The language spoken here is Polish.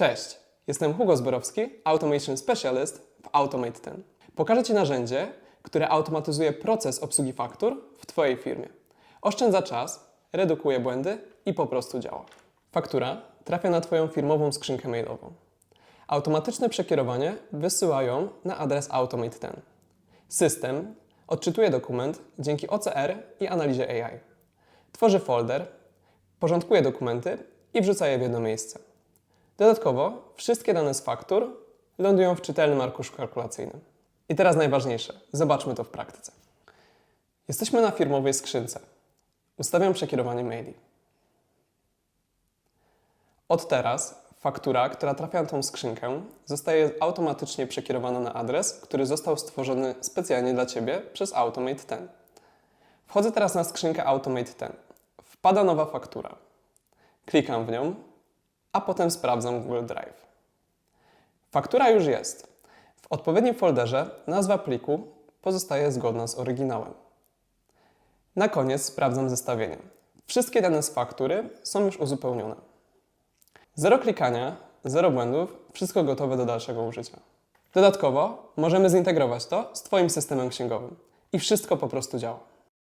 Cześć, jestem Hugo Zborowski, Automation Specialist w Automate 10. Pokażę Ci narzędzie, które automatyzuje proces obsługi faktur w Twojej firmie. Oszczędza czas, redukuje błędy i po prostu działa. Faktura trafia na Twoją firmową skrzynkę mailową. Automatyczne przekierowanie wysyła ją na adres Automate 10. System odczytuje dokument dzięki OCR i analizie AI. Tworzy folder, porządkuje dokumenty i wrzuca je w jedno miejsce. Dodatkowo wszystkie dane z faktur lądują w czytelnym arkuszu kalkulacyjnym. I teraz najważniejsze, zobaczmy to w praktyce. Jesteśmy na firmowej skrzynce. Ustawiam przekierowanie maili. Od teraz faktura, która trafia na tą skrzynkę, zostaje automatycznie przekierowana na adres, który został stworzony specjalnie dla Ciebie przez Automate 10. Wchodzę teraz na skrzynkę Automate 10. Wpada nowa faktura. Klikam w nią, a potem sprawdzam Google Drive. Faktura już jest. W odpowiednim folderze nazwa pliku pozostaje zgodna z oryginałem. Na koniec sprawdzam zestawienie. Wszystkie dane z faktury są już uzupełnione. Zero klikania, zero błędów, wszystko gotowe do dalszego użycia. Dodatkowo możemy zintegrować to z Twoim systemem księgowym i wszystko po prostu działa.